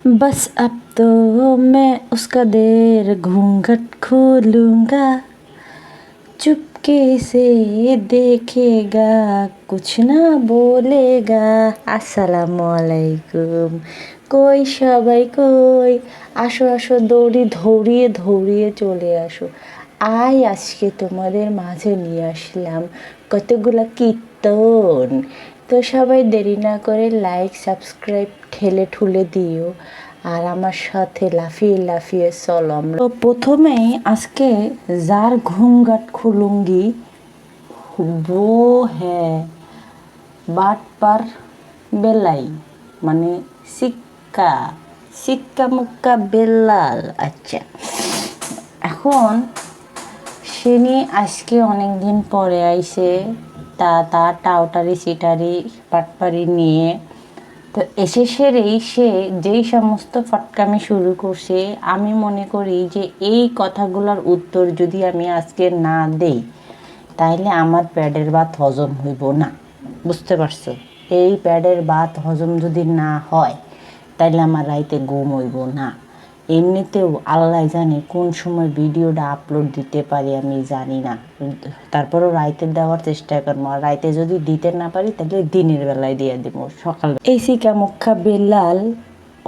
बस अब तो मैं उसका देर घूंघट खोलूंगा चुपके से देखेगा कुछ ना बोलेगा আসসালামু আলাইকুম কই সবাই কই আসো আসো দৌড়ি ধৌড়িয়ে ধৌড়িয়ে চলে আসো আয় আজকে তোমাদের মাঝে নিয়ে আসলাম কতগুলা কীর্তন তো সবাই দেরি না করে লাইক সাবস্ক্রাইব ঠেলে ঠুলে দিও। আর আমার সাথে লাফিয়ে লাফিয়ে চলো আমরা। তো প্রথমেই আজকে যার ঘুমঘাট খুলুঙ্গি বো হ্যাঁ বাট পার বেলাই মানে সিক্কা সিক্কা মুক্কা বেল্লাল আচ্ছা। এখন সিনি আজকে অনেক দিন পরে আইসে তা তার টাউটারি সিটারি পাটপারি নিয়ে। তো এসে সেরেই সে যেই সমস্ত ফটকামি শুরু করছে, আমি মনে করি যে এই কথাগুলোর উত্তর যদি আমি আজকে না দেই, তাইলে আমার প্যাডের ভাত হজম হইব না। বুঝতে পারছ? এই প্যাডের ভাত হজম যদি না হয়, তাইলে আমার রাইতে ঘুম হইব না। এমনিতেও আল্লাহ জানে কোন সময় ভিডিওটা আপলোড দিতে পারি, আমি জানি না। তারপরও রাইতে দেওয়ার চেষ্টা করব। আর রাইতে যদি দিতে না পারি, তাহলে দিনের বেলায় দিয়ে দেবো, সকাল। এই সিকা মুখা বেলাল,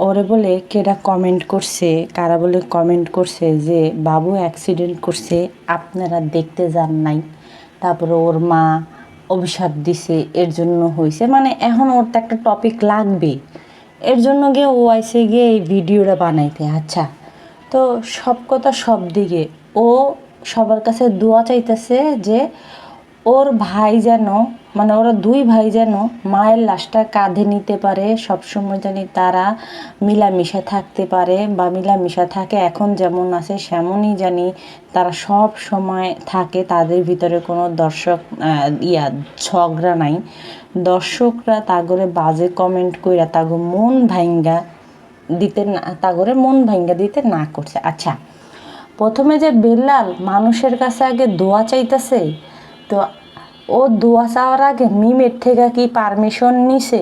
ওরে বলে কেরা কমেন্ট করছে, কারা বলে কমেন্ট করছে যে, বাবু অ্যাক্সিডেন্ট করছে, আপনারা দেখতে যান নাই। তারপরে ওর মা অভিশাপ দিছে, এর জন্য হয়েছে মানে এখন ওর তো একটা টপিক লাগবে এর জন্য গিয়ে ও আইসে গিয়ে এই ভিডিওটা বানাইতে আচ্ছা। তো সব কথা সব দিকে। ও সবার কাছে দোয়া চাইতেছে যে ওর ভাই যেন মানে ওরা দুই ভাই যেন মায়ের লাশটা কাঁধে নিতে পারে, সবসময় জানি তারা মিলামিশা থাকতে পারে বা মিলামিশা থাকে। এখন যেমন আছে সেমনই জানি তারা সব সময় থাকে, তাদের ভিতরে কোনো দর্শক ইয়া, ঝগড়া নাই। দর্শকরা তাগরে বাজে কমেন্ট কইরা তাগো মন ভাঙ্গা দিতে না তাগরে মন ভাঙ্গা দিতে না করছে। আচ্ছা প্রথমে যে বেল্লাল মানুষের কাছে আগে দোয়া চাইতেছে, তো ও দোয়া চাওয়ার আগে মিমের থেকে কি পারমিশন নিছে?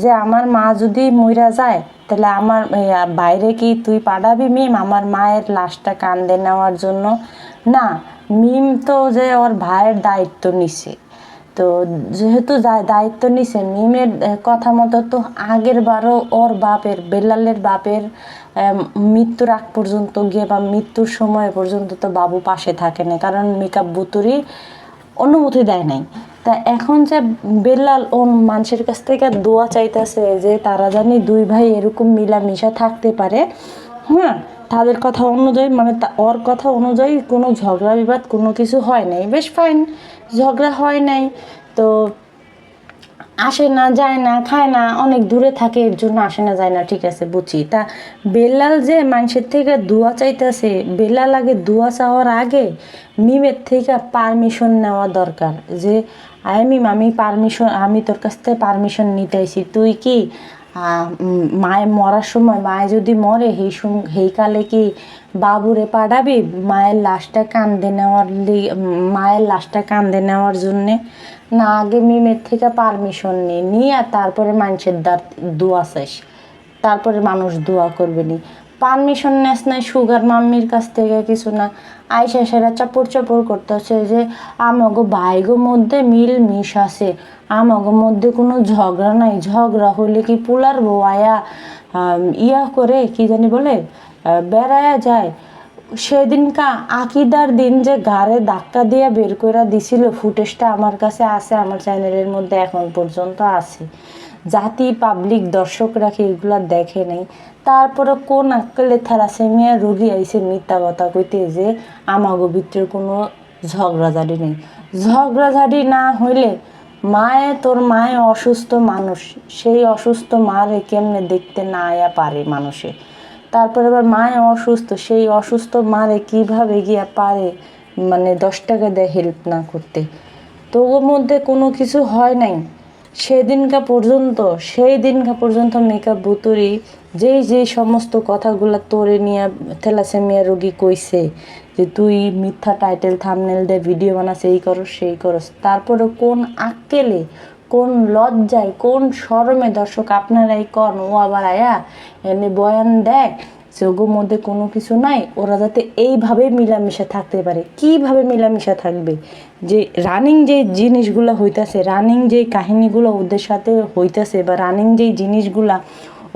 যে আমার মা যদি মইরা যায়, তাহলে আমার বাইরে কি তুই পাঠাবি মিম? আমার মায়ের লাশটা কান্দে নেওয়ার জন্য? না, মিম তো যে ওর ভাইয়ের দায়িত্ব নিছে। তো যেহেতু দায়িত্ব নিছে, মিমের কথা মতো তো আগের বারও ওর বাপের বেল্লালের বাপের মৃত্যুর আগ পর্যন্ত গিয়ে বা মৃত্যুর সময় পর্যন্ত তো বাবু পাশে থাকে না। কারণ মেকআপ বুতুরি অনুমতি দেয় নাই। তা এখন যে বেল্লাল ও মানুষের কাছ থেকে দোয়া চাইতেছে যে তারা জানি দুই ভাই এরকম মিলামিশা থাকতে পারে হ্যাঁ তাদের কথা অনুযায়ী মানে ওর কথা অনুযায়ী কোনো ঝগড়া বিবাদ কোনো কিছু হয় নাই। বেশ ফাইন ঝগড়া হয় নাই। তো আসে না, যায় না, খায় না, অনেক দূরে থাকে, এর জন্য আসে না, যায় না, ঠিক আছে বুঝি তা বেলাল যে মানুষের থেকে দোয়া চাইতেছে, বেলাল আগে দোয়া চাওয়ার আগে মিমের থেকে পারমিশন নেওয়া দরকার। যে, আয় মিম, আমি পারমিশন আমি তোর কাছ থেকে পারমিশন নিতে আইছি। তুই কি মায়ের মরার সময়, মায়ে যদি মরে, সেই সেই কালে কি বাবুরে পাঠাবি? মায়ের লাশটা কান্দে নেওয়ার মায়ের লাশটা কান্দে নেওয়ার জন্যে না আগে মিমের থেকে পারমিশন নিয়ে নিয়ে তারপরে মানুষের দ্বার দোয়া চাইস তারপরে মানুষ দোয়া করবে নি। পারমিশন নেস নাই সুগার মাম্মির কাছ থেকে কিছু না। আইসা সেরা চাপড় চাপড় করতেছে যে আমাগো ভাইগো মধ্যে মিল মিশ আছে। আমাগো মধ্যে কোনো ঝগড়া নাই। ঝগড়া হলে কি পুলার আম, ইয়া করে কি জানি বলে বেড়ায়া যায়? সেদিনকা আকিদার দিন যে গাড়ে ধাক্কা দিয়ে বের করে দিছিল, ফুটেজটা আমার কাছে আছে, আমার চ্যানেলের মধ্যে এখন পর্যন্ত আছে। জাতি, পাবলিক, দর্শকরা কি এগুলা দেখে নাই? তারপরে কোন আক্কেলে থ্যালাসেমিয়া রোগী আইসে মিথ্যা কথা কইতে যে আমাগো ভিতরে কোনো ঝগড়াঝাড়ি নেই। ঝগড়াঝাড়ি না হইলে মায়ে তোর মায়ে অসুস্থ মানুষ, সেই অসুস্থ মারে কেমনে দেখতে না আয়া পারে মানুষে? তারপরে আবার মায়ে অসুস্থ, সেই অসুস্থ মারে কীভাবে গিয়া পারে? মানে দশ টাকা দেয় হেল্প না করতে। তো ওর মধ্যে কোনো কিছু হয় নাই। সেদিনকা পর্যন্ত, সেই দিনকা পর্যন্ত মেকআপ বুতুরি, যেই যেই সমস্ত কথাগুলো তোরে নিয়ে থেলাসেমিয়া রোগী কইছে, যে তুই মিথ্যা টাইটেল থামনেল দিয়ে ভিডিও বানাস, এই করস, সেই করস, তারপরে কোন আক্কেলে কোন লজ্জায়, কোন শরমে দর্শক আপনারাই কন? ও আবার আয়া এনে বয়ান দেয় যোগের মধ্যে কোনো কিছু নাই, ওরা যাতে এইভাবে মিলামিশা থাকতে পারে। কীভাবে মিলামিশা থাকবে? যে রানিং যে জিনিসগুলো হইতাছে রানিং যে কাহিনীগুলো ওদের সাথে হইতাছে বা রানিং যেই জিনিসগুলা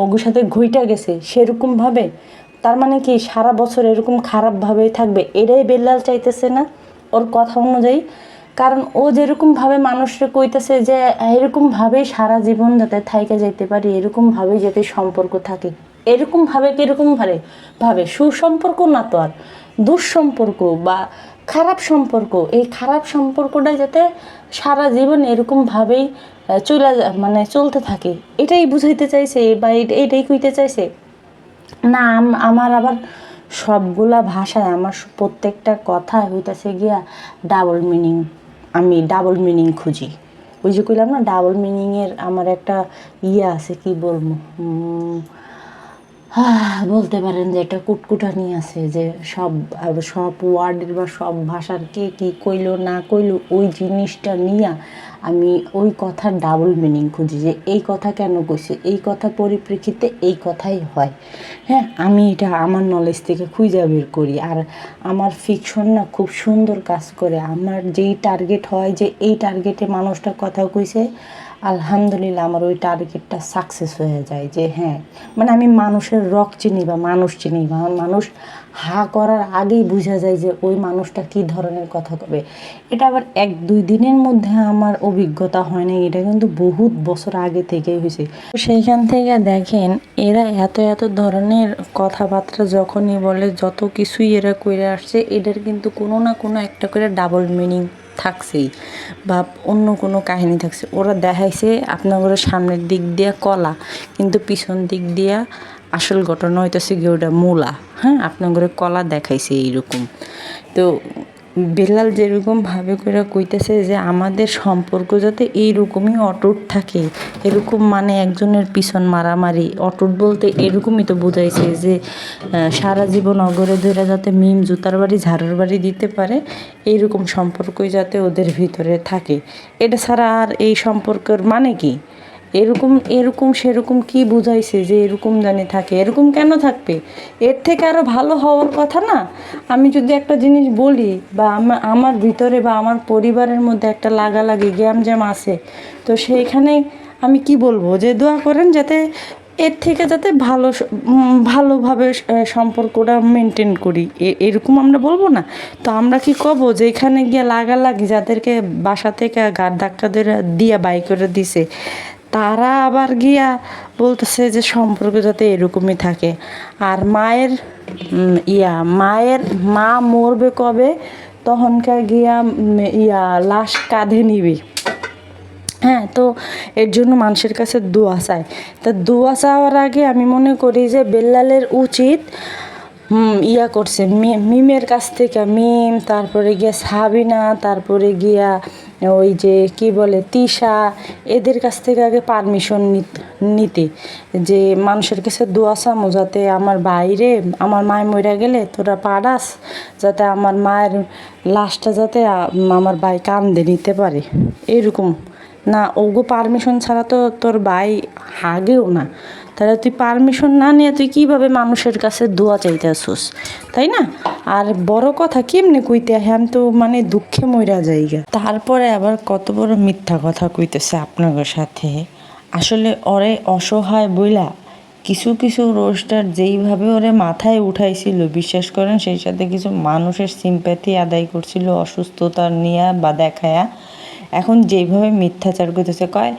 ওগুর সাথে ঘুইটা গেছে সেরকমভাবে তার মানে কি সারা বছর এরকম খারাপভাবেই থাকবে? এটাই বেল্লাল চাইতেছে না? ওর কথা অনুযায়ী কারণ ও যেরকমভাবে মানুষকে কইতেছে যে এরকমভাবেই সারা জীবন যাতে থাইকে যাইতে পারি এরকমভাবেই যাতে সম্পর্ক থাকে। এরকমভাবে কীরকম ভাবে? সুসম্পর্ক না তো আর। দুঃসম্পর্ক বা খারাপ সম্পর্ক, এই খারাপ সম্পর্কটা যাতে সারা জীবন এরকমভাবেই চলে মানে চলতে থাকে। এটাই বুঝাইতে চাইছে বা এট- এটাই কইতে চাইছে। না, আম- আমার আবার সবগুলা ভাষায়, আমার প্রত্যেকটা কথা হইতাছে গিয়া ডাবল মিনিং আমি ডাবল মিনিং খুঁজি। ওই যে কইলাম না ডাবল মিনিংয়ের আমার একটা ইয়ে আছে, কি বলব? বলতে পারেন যে একটা কুটকুটানি আছে যে সব সব ওয়ার্ডের বা সব ভাষার কে কী কইলো না কইলো, ওই জিনিসটা নিয়ে আমি ওই কথার ডাবল মিনিং খুঁজি যে এই কথা কেন কইছে? এই কথা পরিপ্রেক্ষিতে এই কথাই হয়। হ্যাঁ আমি এটা আমার নলেজ থেকে খুঁজে বের করি। আর আমার ফিকশন না খুব সুন্দর কাজ করে। আমার যেই টার্গেট হয় যে এই টার্গেটে মানুষটা কথা কইছে, আলহামদুলিল্লাহ আমার ওই টার্গেটটা সাকসেস হয়ে যায় যে হ্যাঁ মানে আমি মানুষের রক চিনি বা মানুষ চিনি বা মানুষ হা করার আগেই বোঝা যায় যে ওই মানুষটা কী ধরনের কথা কবে। এটা আবার এক দুই দিনের মধ্যে আমার অভিজ্ঞতা হয় না এটা কিন্তু বহুত বছর আগে থেকেই হয়েছে। সেইখান থেকে দেখেন, এরা এত এত ধরনের কথাবার্তা যখনই বলে, যত কিছুই এরা করে আসছে, এদের কিন্তু কোনো না কোনো একটা করে ডাবল মিনিং থাকছেই বা অন্য কোনো কাহিনী থাকছে। ওরা দেখাইছে আপনাদের সামনের দিক দিয়ে কলা, কিন্তু পিছন দিক দিয়া আসল ঘটনা হইতেছে গিয়ে ওটা মূলা হ্যাঁ? আপনাদের কলা দেখাইছে এইরকম। তো বেলাল যেরকম ভাবে করে কইতেছে যে, আমাদের সম্পর্ক যাতে এইরকমই অটুট থাকে, এরকম মানে একজনের পিছন মারামারি। অটুট বলতে এরকমই তো বোঝাইছে যে সারা জীবন অগরে ধরে যাতে মিম জুতার বাড়ি, ঝাড়ুর বাড়ি দিতে পারে, এইরকম সম্পর্কই যাতে ওদের ভিতরে থাকে। এটা ছাড়া আর এই সম্পর্কের মানে কি? এরকম এরকম, সেরকম কি বুঝাইছে যে এরকম জানি থাকে? এরকম কেন থাকবে? এর থেকে আরও ভালো হওয়ার কথা না? আমি যদি একটা জিনিস বলি বা আমা- আমার ভিতরে বা আমার পরিবারের মধ্যে একটা লাগালাগি জ্যাম জ্যাম আছে, তো সেইখানে আমি কি বলব? যে দোয়া করেন যাতে এর থেকে যাতে ভালো ভালোভাবে সম্পর্কটা মেনটেন করি। এরকম আমরা বলব না? তো আমরা কি কব যে এখানে গিয়ে লাগালাগি যাদেরকে বাসা থেকে গাড় ডাক্তারদের দিয়ে বাই করে দিছে তারা আবার গিয়া বলতেছে যে সম্পর্ক যাতে এরকমই থাকে। আর মায়ের ইয়া, মায়ের মা মরবে কবে? তখনকার গিয়া ইয়া, লাশ কাঁধে নিবি। হ্যাঁ তো এর জন্য মানুষের কাছে দোয়া চায়। তা দোয়া চাওয়ার আগে আমি মনে করি যে বেল্লালের উচিত ইয়া করছে। মিমের কাছ থেকে, মিম, তারপরে গিয়া সাবিনা, তারপরে গিয়া ওই যে কি বলে, তিশা, এদের কাছ থেকে আগে পারমিশন নিতে। যে মানুষের কাছে দোয়া যাতে আমার বাইরে, আমার মায় মরে গেলে তোরা পাড়াস যাতে আমার মায়ের লাশটা যাতে আমার ভাই কান্দে নিতে পারে। এরকম। না, ওগো পারমিশন ছাড়া তো তোর ভাই হাগেও না। তাহলে তুই পারমিশন না নিয়ে তুই কীভাবে মানুষের কাছে দোয়া চাইতে আসুস তাই না? আর বড় কথা কেমনে কইতে হ্যাম তো মানে দুঃখে মইরা যাইগা তারপরে আবার কত বড় মিথ্যা কথা কইতেছে আপনাদের সাথে। আসলে ওরে অসহায় বইলা কিছু কিছু রোস্টার যেইভাবে ওরে মাথায় উঠাইছিল, বিশ্বাস করেন, সেই সাথে কিছু মানুষের সিম্প্যাথি আদায় করছিল, অসুস্থতা নিয়ে বা দেখায়া। এখন যেইভাবে মিথ্যাচার করতেছে কয়,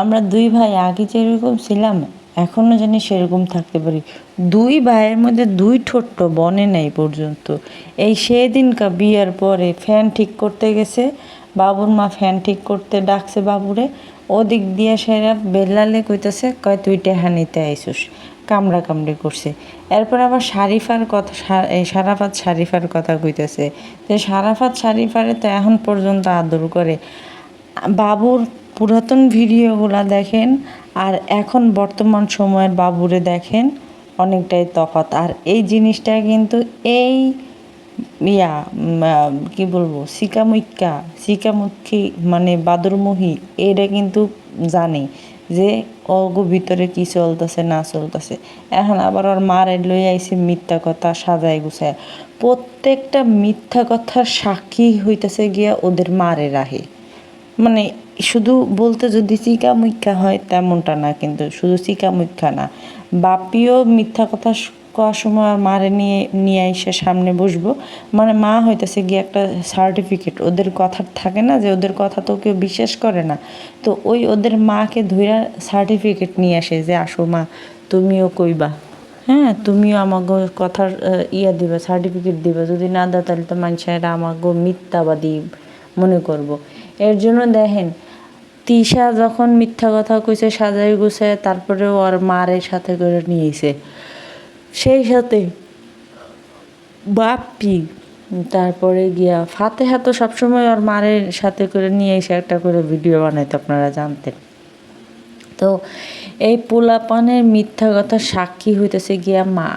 আমরা দুই ভাই আগে যেরকম ছিলাম এখনও জানি সেরকম থাকতে পারি। দুই ভাইয়ের মধ্যে দুই ঠোঁট্ট বনে নেই পর্যন্ত। এই সেদিনকা বিয়ার পরে ফ্যান ঠিক করতে গেছে, বাবুর মা ফ্যান ঠিক করতে ডাকছে বাবুরে। ওদিক দিয়ে সেরা বেল্লালে কইতেছে, কয়, তুই টেহা নিতে আইসুস। কামড়া কামড়ি করছে। এরপর আবার শারিফার কথা সারাফাত শারিফার কথা কইতেছে। যে সারাফাত শারিফারে তো এখন পর্যন্ত আদর করে। বাবুর পুরাতন ভিডিওগুলা দেখেন আর এখন বর্তমান সময়ের বাবুরে দেখেন অনেকটাই তফাৎ। আর এই জিনিসটা কিন্তু এই ইয়া কি বলব সিকামুইক্কা সিকামুখী মানে বাদরমুহি এটা কিন্তু জানে যে অগো ভিতরে কি চলতেছে, না চলতেছে। এখন আবার ওর মারে লই আইছে মিথ্যা কথা, সাজায় গুছায়। প্রত্যেকটা মিথ্যা কথার সাক্ষী হইতেছে গিয়া ওদের মারে রাহে। মানে শুধু বলতে যদি চিকা মুখ্যা হয় তেমনটা না, কিন্তু শুধু চিকা মুখ্যা না। বাপিও মিথ্যা কথা কওয়ার সময় আর মারে নিয়ে নিয়ে এসে সামনে বসবো। মানে মা হইতেছে গিয়ে একটা সার্টিফিকেট ওদের কথা থাকে না যে ওদের কথা তো কেউ বিশ্বাস করে না। তো ওই ওদের মাকে ধইরা সার্টিফিকেট নিয়ে আসে যে, আসো মা, তুমিও কইবা। হ্যাঁ তুমিও আমাকে কথার ইয়া দিবে সার্টিফিকেট দিবা। যদি না দাও তাহলে তো মানুষের আমাকে মিথ্যাবাদী মনে করব। এর জন্য দেখেন, তিশা যখন মিথ্যা কথা কইছে, সাজাই গুছে তারপরে ওর মারের সাথে করে নিয়েছে। সেই সাথে বাপ্পি, তারপরে গিয়া ফাতেহা তো সবসময় ওর মারের সাথে করে নিয়ে এসে একটা করে ভিডিও বানাইতো, আপনারা জানতেন। তো এই পোলাপানের মিথ্যা কথা সাক্ষী হইতেছে গিয়া মা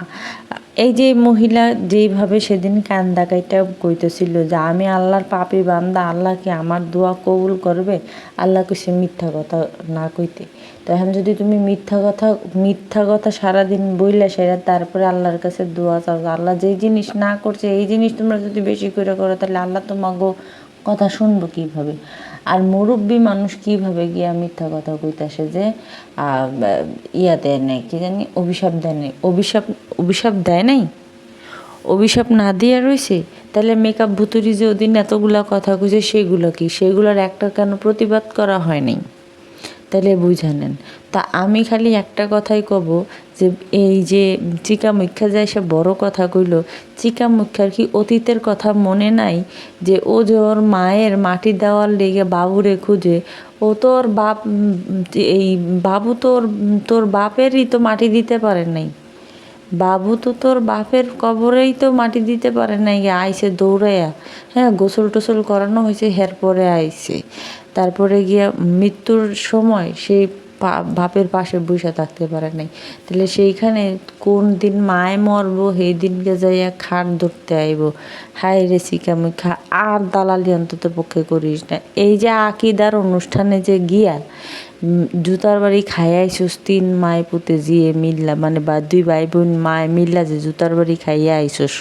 এই যে মহিলা যেইভাবে সেদিন কান্দা কাইটা কইতেছিল যে আমি আল্লাহর পাপি বান্দা, আল্লাহ কি আমার দোয়া কবুল করবে? আল্লাহ সে মিথ্যা কথা না কইতে। তো এখন যদি তুমি মিথ্যা কথা মিথ্যা কথা সারাদিন বইলে সেটা তারপরে আল্লাহর কাছে দোয়া চাও আল্লাহ যেই জিনিস না করছে, এই জিনিস তোমরা যদি বেশি করে করো, তাহলে আল্লাহ তোমাকে কথা শুনব কীভাবে? আর মুরব্বী মানুষ কীভাবে গিয়া মিথ্যা কথা কইতাছে যে ইয়া দেয় নাই, কি জানি, অভিশাপ দেয় নাই, অভিশাপ অভিশাপ দেয় নাই? অভিশাপ না দিয়া রয়েছে তাহলে মেকআপ ভুতুরি যে ওদিন এতগুলা কথা কইছে, সেগুলো কি? সেগুলোর একটা কেন প্রতিবাদ করা হয় নাই? তাহলে বুঝা নেন। তা আমি খালি একটা কথাই কব যে, এই যে চিকা মুখ্যা যায় সে বড় কথা কইল, চিকা মুখ্যার কি অতীতের কথা মনে নাই? যে ও যে ওর মায়ের মাটি দেওয়ার লেগে বাবুরে খুঁজে, ও তো ওর বাপ, এই বাবু তোর তোর বাপেরই তো মাটি দিতে পারে নাই। বাবু তো তোর বাপের কবরেই তো মাটি দিতে পারে নাই, আইসে দৌড়াইয়া হ্যাঁ গোসল টোসল করানো হয়েছে হের পরে আইসে। তারপরে গিয়া মৃত্যুর সময় সেই বাপের পাশে বসে থাকতে পারে নাই। তাহলে সেইখানে কোন দিন মায় মরবো, সেই দিনকে যাইয়া খাট ধরতে আইব। হাই রে শিকামি খা আর দালালি অন্তত পক্ষে করিস না। এই যে আকিদার অনুষ্ঠানে যে গিয়া জুতার বাড়ি খাইয়াইছস, তিন মায় পুতে জিয়ে মিল্লা মানে বা দুই ভাই বোন মায় মিল্লা যে জুতার বাড়ি খাইয়া আইছস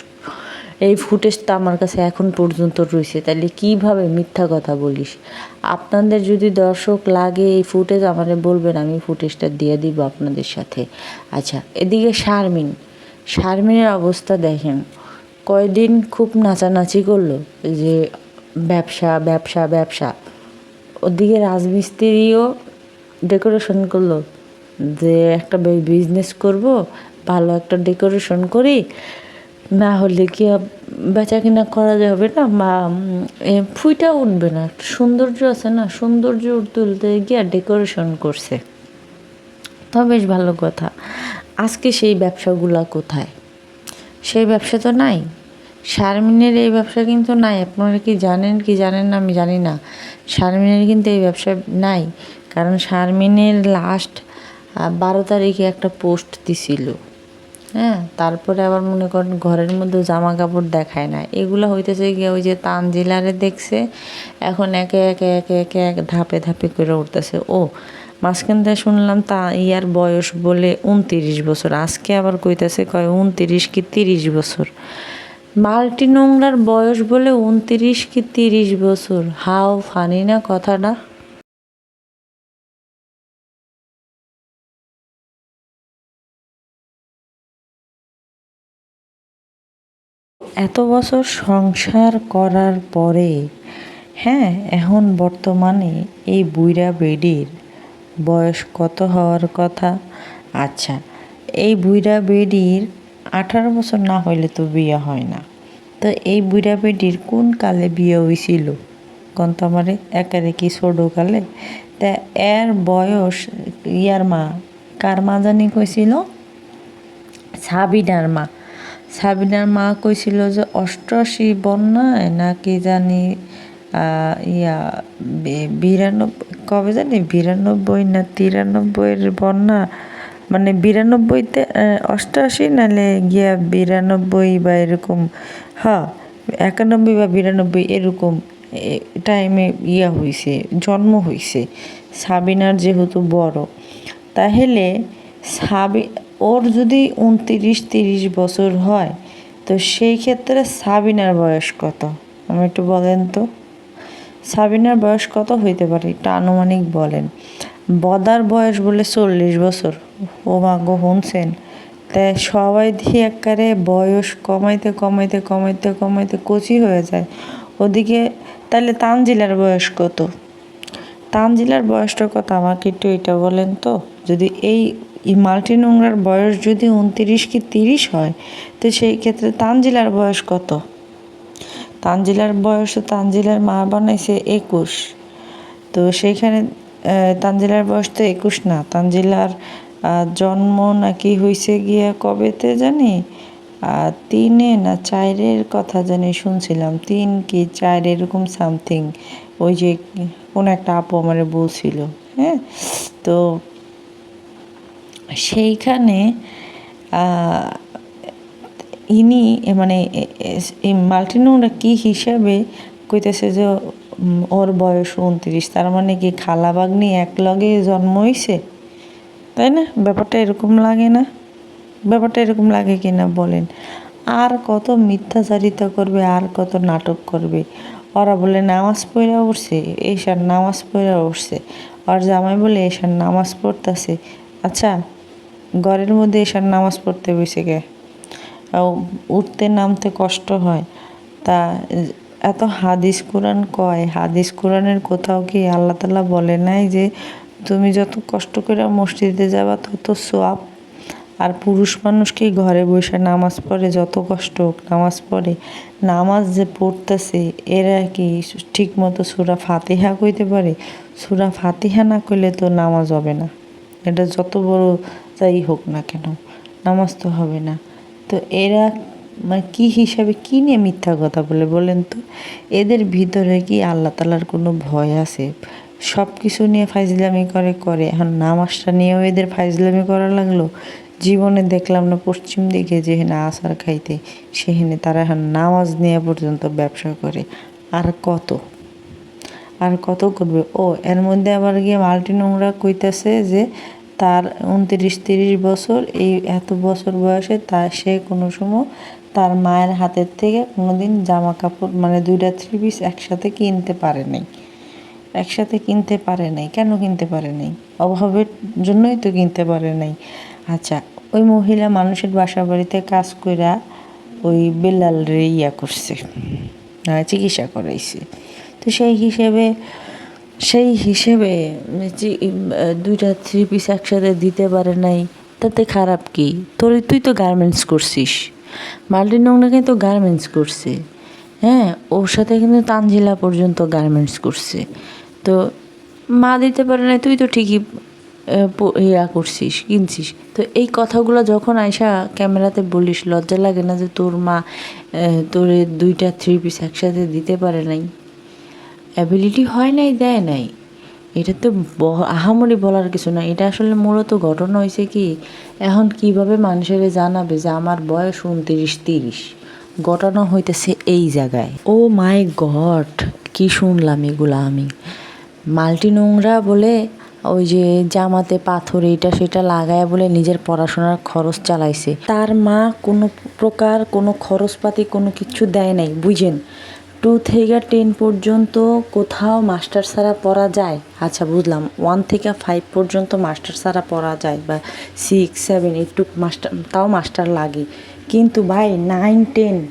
এই ফুটেজটা আমার কাছে এখন পর্যন্ত রয়েছে। তাহলে কীভাবে মিথ্যা কথা বলিস? আপনাদের যদি দর্শক লাগে এই ফুটেজ আমাকে বলবেন, আমি ফুটেজটা দিয়ে দিব আপনাদের সাথে। আচ্ছা এদিকে শারমিন। শারমিনের অবস্থা দেখেন, কয়দিন খুব নাচানাচি করল যে ব্যবসা ব্যবসা ব্যবসা। ওদিকে রাজমিস্ত্রিও ডেকোরেশন করল, যে একটা বিজনেস করব, ভালো একটা ডেকোরেশন করি। না হলে কি বেচা কিনা করা যাবে না? বা ফুইটা উঠবে না। সৌন্দর্য আছে না? সৌন্দর্য তুলতে গিয়ে ডেকোরেশন করছে। তো বেশ ভালো কথা। আজকে সেই ব্যবসাগুলা কোথায়? সেই ব্যবসা তো নাই। শারমিনের এই ব্যবসা কিন্তু নাই। আপনারা কি জানেন কি জানেন না আমি জানি না। শারমিনের কিন্তু এই ব্যবসা নাই। কারণ শারমিনের লাস্ট বারো তারিখে একটা পোস্ট দিছিল। হ্যাঁ তারপরে আবার মনে করেন ঘরের মধ্যে জামা কাপড় দেখায় না। এগুলো হইতেছে গিয়ে ওই যে তানজিলারে দেখছে, এখন একে একে একে একে এক ধাপে ধাপে করে উঠতেছে। ও, মাঝখান থেকে শুনলাম তা ইয়ার বয়স বলে উনতিরিশ বছর, আজকে আবার কইতেছে কয় উনতিরিশ কি তিরিশ বছর। মাল্টি নোংরার বয়স বলে উনতিরিশ কি তিরিশ বছর, হাও, ফানি না কথাটা? এত বছর সংসার করার পরে হ্যাঁ এখন বর্তমানে এই বুইরা বেডির বয়স কত হওয়ার কথা? আচ্ছা এই বুইরা বেডির আঠারো বছর না হইলে তো বিয়ে হয় না। তো এই বুইরা বেডির কোন কালে বিয়ে হয়েছিল কোন তো আমারে একারে কি ছোটো কালে? তা এর বয়স ইয়ার মা, কার মা জানি কইছিল? সাবিনার মা। সাবিনার মা কইছিল যে অষ্টআশি বন্যায় নাকি জানি ইয়া বিরানব্বই কবে জানি? বিরানব্বই না তিরানব্বইয়ের বন্যা? মানে বিরানব্বইতে অষ্টআশি নালে গিয়া বিরানব্বই বা এরকম হ্যাঁ একানব্বই বা বিরানব্বই এরকম টাইমে ইয়া হয়েছে জন্ম হয়েছে সাবিনার যেহেতু বড়। তাহলে সাবি ওর যদি উনতিরিশ, তিরিশ বছর হয়, তো সেই ক্ষেত্রে সাবিনার বয়স কত? আমি একটু বলেন তো। সাবিনার বয়স কত হইতে পারে? এটা আনুমানিক বলেন। বদার বয়স বলে চল্লিশ বছর। ও মা গো, শুনছেন? তাই সবাই দিয়ে একবারে বয়স কমাইতে কমাইতে কমাইতে কমাইতে কচি হয়ে যায়। ওদিকে তাহলে তানজিলার বয়স কত? তানজিলার বয়সটা কত আমাকে একটু এটা বলেন তো। যদি এই মাল্টি নোংরার বয়স যদি উনতিরিশ কি তিরিশ হয়, তো সেই ক্ষেত্রে তানজিলার বয়স কত? তানজিলার বয়স, তো তানজিলার মা বানাইছে একুশ। তো সেইখানে তানজিলার বয়স তো একুশ না। তানজিলার জন্ম নাকি হয়েছে গিয়া কবেতে জানি? তিনে না চারের কথা জানি শুনছিলাম। তিন কি চার এরকম সামথিং। ওই যে কোন একটা আপু আমারে বলছিল হ্যাঁ? তো সেইখানে ইনি মানে এই মাল্টিনোরা কি হিসাবে কইতেছে যে ওর বয়স উনত্রিশ তার মানে কি খালা বাগনি এক লগে জন্ম হইছে? তাই না? ব্যাপারটা এরকম লাগে না? ব্যাপারটা এরকম লাগে কি না বলেন। আর কত মিথ্যাচারিতা করবে, আর কত নাটক করবে। ওরা বলে, নামাজ পড়া উঠছে এসার নামাজ পড়া উঠছে। আর জামাই বলে এসার নামাজ পড়তেছে। আচ্ছা ঘরের মধ্যে এসার নামাজ পড়তে বসে গে। উঠতে নামতে কষ্ট হয়। তা এত হাদিস কোরআন কয়? হাদিস কোরআনের কোথাও কি আল্লাহ তালা বলে নাই যে, তুমি যত কষ্ট করে মসজিদে যাবা, তত সোয়াব। আর পুরুষ মানুষ কি ঘরে বসে নামাজ পড়ে, যত কষ্ট হোক নামাজ পড়ে? নামাজ যে পড়তেছে, এরা কি ঠিক মতো সুরা ফাতিহা কইতে পারে? সুরা ফাতিহা না কইলে তো নামাজ হবে না। এটা যত বড় যাই হোক না কেন নামাজ তো হবে না। তো এরা মানে কি হিসাবে, কি নিয়ে মিথ্যা কথা বলে বলেন তো? এদের ভিতরে কি আল্লাহ তালার কোনো ভয় আছে? সব কিছু নিয়ে ফাইজলামি করে করে। এখন নামাজটা নিয়েও এদের ফাইজলামি করা লাগল? জীবনে দেখলাম না পশ্চিম দিকে যেখানে আসার খাইতে, সেখানে তারা এখন নামাজ নেওয়া পর্যন্ত ব্যবসা করে। আর কত? আর কত করবে? ও, এর মধ্যে আবার গিয়ে মাল্টি নোংরা কইতাছে যে তার উনত্রিশ, তিরিশ বছর, এই এত বছর বয়সে তা সে কোনো সময় তার মায়ের হাতের থেকে কোনোদিন জামা কাপড় মানে দুইটা থ্রি পিস একসাথে কিনতে পারে নাই। একসাথে কিনতে পারে নাই। কেন কিনতে পারে নাই? অভাবের জন্যই তো কিনতে পারে নাই। আচ্ছা ওই মহিলা মানুষের বাসা বাড়িতে কাজ কইরা ওই বেলাল রে ইয়া করছে চিকিৎসা করাইছে। তো সেই হিসেবে সেই হিসেবে দুইটা থ্রি পিস একসাথে দিতে পারে নাই, তাতে খারাপ কি? তোর, তুই তো গার্মেন্টস করছিস। মাল্টি নোংরা কিন্তু গার্মেন্টস করছে। হ্যাঁ ওর সাথে কিন্তু তানজিলা পর্যন্ত গার্মেন্টস করছে। তো মা দিতে পারে না তুই তো ঠিকই ইয়া করছিস, কিনছিস। তো এই কথাগুলো যখন আয়সা ক্যামেরাতে বলিস, লজ্জা লাগে না যে তোর মা তোর দুইটা থ্রি পিস একসাথে দিতে পারে নাই? অ্যাবিলিটি হয় নাই, দেয় নাই। এটা তো আহামরি বলার কিছু না। এটা আসলে মূলত ঘটনা হয়েছে কি, এখন কীভাবে মানুষের জানাবে যে আমার বয়স উনত্রিশ তিরিশ? ঘটনা হইতেছে এই জায়গায়। ও মাই গড, কি শুনলাম এগুলা আমি। মাল্টি নোংরা বলে ওই যে জামাতে পাথর এটা সেটা লাগায় বলে নিজের পড়াশোনার খরচ চালাইছে। তার মা কোনো প্রকার কোনো খরচপাতি কোনো কিছু দেয় নাই, বুঝেন? টু থেকে টেন পর্যন্ত কোথাও মাস্টার ছাড়া পড়া যায়? আচ্ছা বুঝলাম। ওয়ান থেকে ফাইভ পর্যন্ত মাস্টার ছাড়া পড়া যায় বা সিক্স, সেভেন, একটু মাস্টার, তাও মাস্টার লাগে। কিন্তু ভাই, নাইন, টেন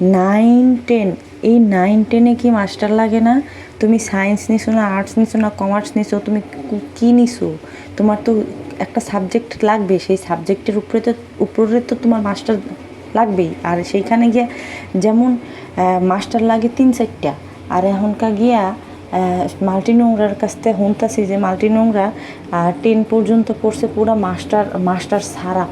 নাইন, টেন, এই নাইন, টেনে কি মাস্টার লাগে না? তুমি সায়েন্স নিছো না, আর্টস নিছো না, কমার্স নিছো, তুমি কু- কি নিছো? তোমার তো একটা সাবজেক্ট লাগবে, সেই সাবজেক্টের উপরে তো উপরে তো তোমার মাস্টার লাগবেই। আর সেইখানে গিয়ে যেমন মাস্টার লাগে তিন চারটা। আর এখনকার গিয়া মাল্টি নোংরার কাছতে হুনতাছি যে মাল্টি নোংরা টেন পর্যন্ত পড়ছে পুরো মাস্টার মাস্টার সারা।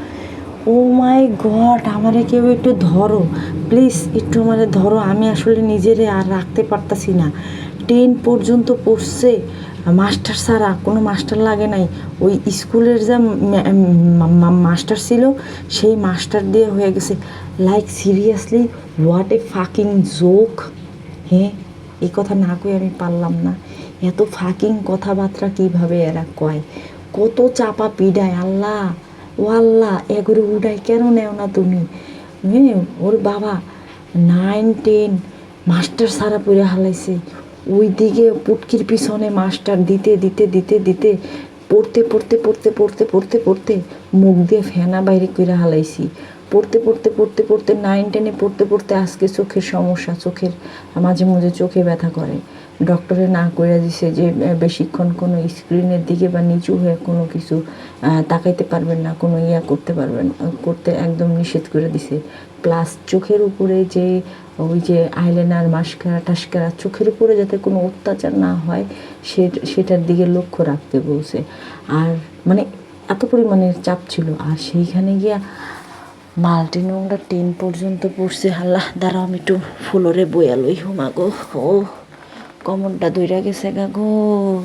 ও মাই গড, আমারে কেউ একটু ধরো। প্লিজ, একটু আমারে ধরো। আমি আসলে নিজেরে আর রাখতে পারতাছি না। টেন পর্যন্ত পড়ছে। মাস্টার ছাড়া কোনো মাস্টার লাগে নাই। ওই স্কুলের যা মাস্টার ছিল, সেই মাস্টার দিয়ে হয়ে গেছে। Like seriously what a fucking joke হ্যাঁ এই কথা না কয়ে আমি পারলাম না। এত ফাকিং কথাবার্তা কীভাবে এরা কয়? কত চাপা পিডায়, আল্লাহ, ও আল্লাহ এগুলো উড়াই কেন নেও না তুমি? হ্যাঁ ওর বাবা নাইন টেন মাস্টার সারা পড়ে হালাইছে। ওই দিকে পুটকির পিছনে মাস্টার দিতে দিতে দিতে দিতে, পড়তে পড়তে পড়তে পড়তে পড়তে পড়তে মুখ দিয়ে ফেনা বাইরে করে হালাইছি। পড়তে পড়তে পড়তে পড়তে নাইন টেনে পড়তে পড়তে আজকে চোখের সমস্যা, চোখের মাঝে মাঝে চোখে ব্যথা করে। ডক্টরে না করে দিছে যে বেশিক্ষণ কোনো স্ক্রিনের দিকে বা নিচু হয়ে কোনো কিছু তাকাইতে পারবেন না, কোনো ইয়া করতে পারবেন, করতে একদম নিষেধ করে দিছে। প্লাস চোখের উপরে যে ওই যে আইলাইনার মাস্কারা টাস্কারা চোখের উপরে যাতে কোনো অত্যাচার না হয়, সে, সেটার দিকে লক্ষ্য রাখতে বলছে। আর মানে এত পরিমাণের চাপ ছিল। আর সেইখানে গিয়া মাল্টি নোংরা টেন পর্যন্ত পড়ছে। আল্লাহ দ্বারা আমি একটু ফুলরে বয়ালই হুমা গো। ও, কমরটা ধইরা গেছে গা গো।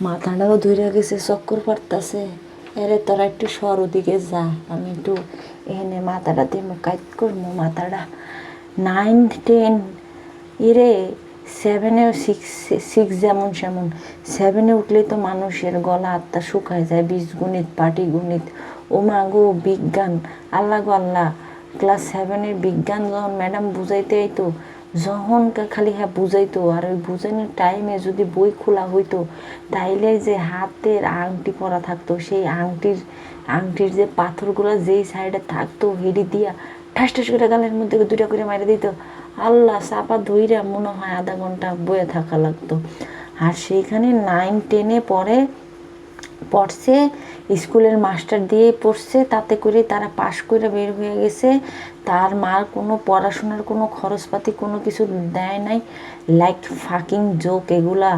মাথাটাও ধইরা গেছে, চক্কর পারতাছে এরে, তোরা একটু সর ওদিকে যা। আমি একটু এখানে মাথাটা দিয়ে কাজ করব মাথাটা নাইন, টেন, এরে সেভেনে সিক্স সিক্স যেমন সেমন। সেভেনে উঠলে তো মানুষের গলা আত্মা শুকায় যায়, বীজগণিত, পাটিগণিত। ও মা গো, বিজ্ঞান। আল্লাহ গো আল্লাহ, ক্লাস সেভেনের বিজ্ঞান যখন ম্যাডাম বুঝাইতে আইতো। যখন খালি হ্যাঁ বুঝাইতো, আর ওই বুঝানোর টাইমে যদি বই খোলা হইতো, তাইলে যে হাতের আংটি পরা থাকতো, সেই আংটির আংটির যে পাথরগুলো যেই সাইডে থাকতো, হেডি দিয়া ঠাস ঠাস করে গালের মধ্যে দুইটা করে মারি দিত। আল্লাহ চাপা ধইরা মনে হয় আধা ঘণ্টা বয়ে থাকা লাগতো। আর সেইখানে নাইন টেনে পরে পড়ছে, স্কুলের মাস্টার দিয়ে পড়ছে, তাতে করে তারা পাশ করে বের হয়ে গেছে। তার মার কোনো পড়াশোনার কোনো খরচপাতি কোনো কিছু দেয় নাই। লাইক ফাকিং জোক এগুলা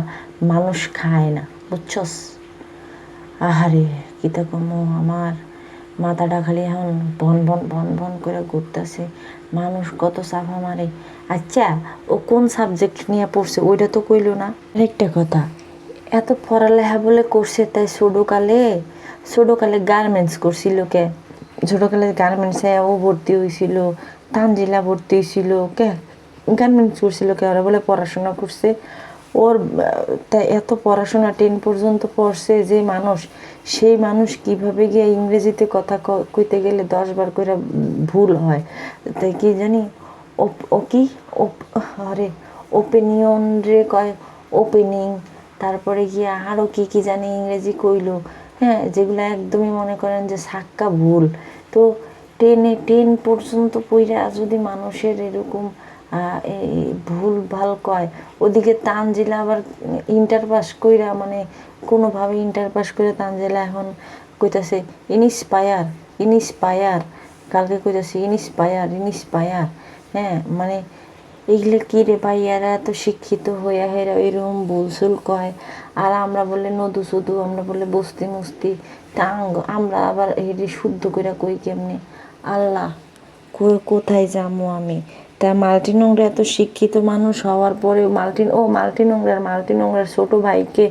মানুষ খায় না, বুঝছস? আহারে কিতা কমো আমার। মাথাটা খালি এখন ভন ভন ভন ভন করে ঘুরতেছে। মানুষ কত চাপা মারে আচ্ছা ও কোন সাবজেক্ট নিয়ে পড়ছে ওইটা তো কইলো না। আরেকটা কথা, এত পড়ালেখা বলে করছে তাই ছোটোকালে ছোটোকালে গার্মেন্টস করছিল কে? ছোটোকালে গার্মেন্টসে ও ভর্তি হয়েছিল তানজিলা ভর্তি হয়েছিল কে? গার্মেন্টস করছিল কে? ওরা বলে পড়াশোনা করছে। ওর এত পড়াশোনা টেন পর্যন্ত পড়ছে যে মানুষ, সেই মানুষ কীভাবে গিয়ে ইংরেজিতে কথা কইতে গেলে দশ বার করে ভুল হয়? তাই কি জানি ও কি? আরে ওপেনিয়ন রে কয় ওপেনিং তারপরে গিয়ে আরও কি কি জানি ইংরেজি কইলো। হ্যাঁ যেগুলো একদমই মনে করেন যে সাক্কা ভুল। তো টেনে, টেন পর্যন্ত পইরা যদি মানুষের এরকম এই ভুল ভালো কয়। ওদিকে তানজিলা আবার ইন্টার পাস কইরা মানে কোনোভাবে ইন্টার পাস করে তানজিলা এখন কইতাছে, ইনস্পায়ার ইনস্পায়ার। কালকে কইতাছে, ইনস্পায়ার ইনস্পায়ার। হ্যাঁ মানে এইগুলো কি রে ভাই, এরা এত শিক্ষিত হইয়া হেরা এরকম বুলসুল কয়। আর আমরা বলে নদু সদু আমরা বলে বস্তি মুস্তি টাঙ্গ, আমরা আবার এটি শুদ্ধ করে কই কেমনে? আল্লাহ কোথায় যাব আমি? তা মাল্টি নোংরা, এত শিক্ষিত মানুষ হওয়ার পরেও মাল্টি, ও মাল্টি নোংরার মাল্টি নোংরার ছোট ভাইকে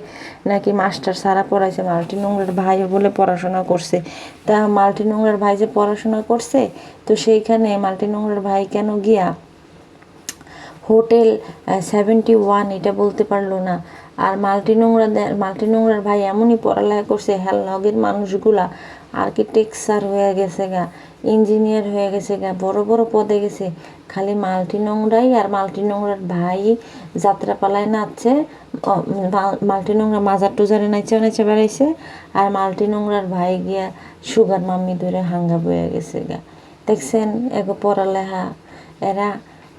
নাকি মাস্টার সারা পড়াইছে। মাল্টি নোংরার ভাইও বলে পড়াশোনা করছে। তা মাল্টি নোংরার ভাই যে পড়াশোনা করছে, তো সেইখানে মাল্টি নোংরার ভাই কেন গিয়া হোটেল সেভেন্টি ওয়ান এটা বলতে পারল না। আর মাল্টি নোংরা মাল্টি নোংরার ভাই এমনই পড়ালেখা করছে হ্যাল লগের মানুষগুলা, আর্কিটেকচার হয়ে গেছে গা। ইঞ্জিনিয়ার হয়ে গেছে গা, বড় বড় পদে গেছে। খালি মাল্টি নোংরাই আর মাল্টি নোংরার ভাই যাত্রাপালায় নাচছে। মাল্টি নোংরা মাজার টুজারে নাচে নাচে বেড়াইছে আর মাল্টি নোংরার ভাই গিয়া সুগার মাম্মি ধরে হাঙ্গা বয়ে গেছে গা। দেখছেন এগো পড়ালেখা, এরা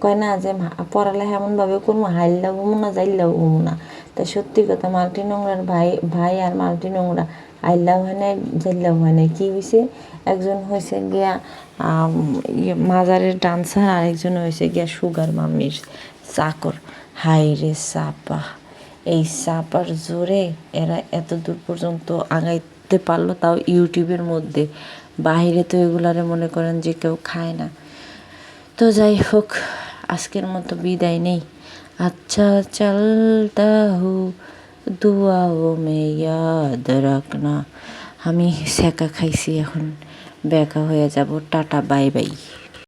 কয় না যে পড়ালেখা এমনভাবে করব হাইল্লাও হমু না যাইল্লাও হমু না। তাই সত্যি কথা, মাল্টি নোংরার ভাই ভাই আর মাল্টি নোংরা নাই যাইল্লাও হয় নাই। কী হয়েছে একজন হয়েছে গিয়া ইয়ে মাজারের ডান্সার আর একজন হয়েছে গিয়া সুগার মাম্মির চাকর। হাই রে চাপা। এই চাপার জোরে এরা এত দূর পর্যন্ত আগাইতে পারল তাও ইউটিউবের মধ্যে। বাইরে তো এগুলারে মনে করেন যে কেউ খায় না। তো যাই হোক, আজকের মতো বিদায় নেই। আচ্ছা চলতা হু দুয়াও মে ইয়াদ রাখনা আমি সেকা খাইছি এখন বেকা হয়ে যাব। Tata bye bye.